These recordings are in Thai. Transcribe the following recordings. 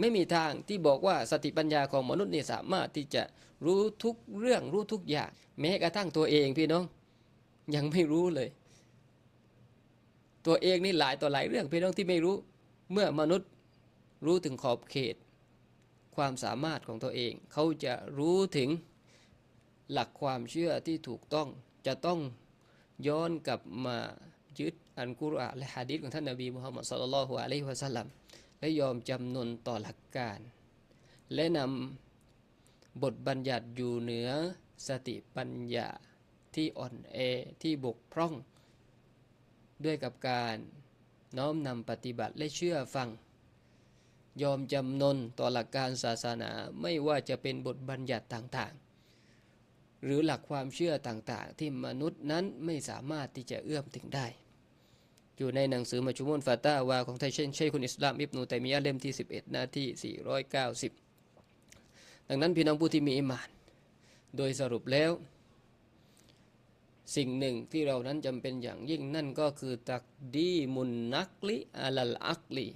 ไม่มีทางที่บอกว่าสติปัญญาของมนุษย์นี่สามารถที่จะรู้ทุกเรื่องรู้ทุกอย่างแม้กระทั่งตัวเองพี่น้อง ยังไม่รู้เลย ตัวเองนี่หลายต่อหลายเรื่องพี่น้องที่ไม่รู้ เมื่อมนุษย์รู้ถึงขอบเขต ความสามารถของตัวเอง เขาจะรู้ถึงหลักความเชื่อที่ถูกต้องจะต้องย้อนกลับมายึดอันกุรอานและฮะดีษของท่านนบีมุฮัมมัดสุลลัลฮุอะลัยฮิวะสัลลัม และยอมจำนนต่อหลักการ และนำบทบัญญัติอยู่เหนือสติปัญญาที่อ่อนแอที่บกพร่อง ด้วยกับการน้อมนำปฏิบัติและเชื่อฟัง ยอมจำนนต่อหลักการศาสนาไม่ว่าจะเป็นบทบัญญัติต่างๆ หรือหลักความเชื่อต่างๆ ที่มนุษย์นั้นไม่สามารถที่จะเอื้อมถึงได้ อยู่ในหนังสือมัชุมุนฟาตาวาของไทยเช่นเชยคุณอิสลามอิบนูตัยมียะเล่มที่ 11 หน้าที่ 490 ดังนั้นพี่น้องผู้ที่มีอิมาน โดยสรุปแล้ว สิ่งหนึ่งที่เรานั้นจำเป็นอย่างยิ่งนั่นก็คือตักดีมุนนักลิอัลลอักลี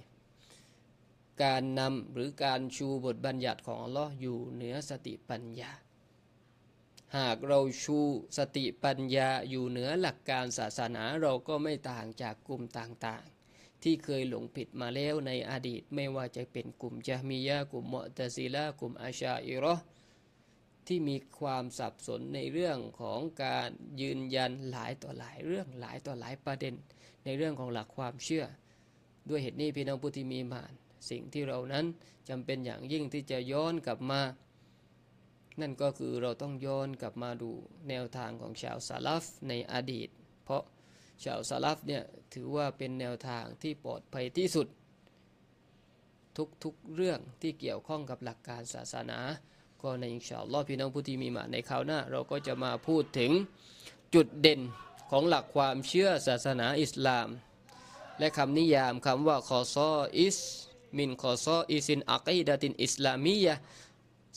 การนำหรือการชูบทบัญญัติของอัลลอฮ์อยู่เหนือสติปัญญา หากเราชูสติปัญญาอยู่เหนือหลักการศาสนาเราก็ไม่ต่างจากกลุ่มต่างๆ ที่เคยหลงผิดมาแล้วในอดีตไม่ว่าจะเป็นกลุ่มจามียะกลุ่มมอตซิลากลุ่มอาชาอิรอที่มีความสับสนในเรื่องของการยืนยันหลายต่อหลายเรื่องหลายต่อหลายประเด็น ในเรื่องของหลักความเชื่อ ด้วยเหตุนี้พี่น้องผู้ที่มีมาน สิ่งที่เรานั้นจำเป็นอย่างยิ่งที่จะย้อนกลับมา นั่นก็คือเราต้องย้อนกลับมาดูแนวทางของชาวซาลฟในอดีต เพราะชาวซาลฟเนี่ยถือว่าเป็นแนวทางที่ปลอดภัยที่สุด ทุกๆเรื่องที่เกี่ยวข้องกับหลักการศาสนา ก็ในอินชาอัลลอฮ์พี่น้องผู้ที่มีมาในคราวหน้า เราก็จะมาพูดถึงจุดเด่นของหลักความเชื่อศาสนาอิสลาม และคำนิยามคำว่าคอซออิสมินคอซออิสินอักีดะตินอิสลามียะ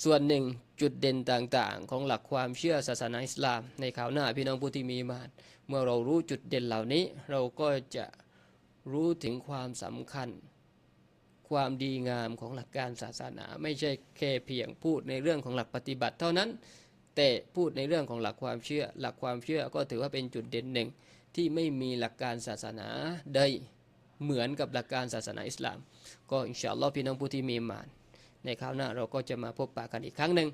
ส่วนหนึ่ง จุดเด่นต่างๆ ของหลักความเชื่อศาสนาอิสลามในข่าวหน้าพี่น้องผู้ที่มีมานเมื่อเรารู้จุดเด่นเหล่านี้ เราก็จะรู้ถึงความสำคัญ ความดีงามของหลักการศาสนา ไม่ใช่แค่เพียงพูดในเรื่องของหลักปฏิบัติเท่านั้น แต่พูดในเรื่องของหลักความเชื่อ หลักความเชื่อก็ถือว่าเป็นจุดเด่นหนึ่งที่ไม่มีหลักการศาสนาใดเหมือนกับหลักการศาสนาอิสลาม ก็อินชาอัลลอฮ์พี่น้องผู้ที่มีมาน ในคราวหน้าเราก็จะมาพบปะกันอีกครั้งหนึ่ง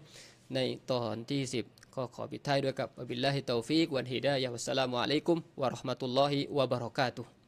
ในตอนที่ 10 ก็ขอปิดท้ายด้วยกับบิลลาฮิตอฟิกวันฮิดายะวัสสลามุอะลัยกุมวะราะห์มะตุลลอฮิวะบะเราะกาตุฮ์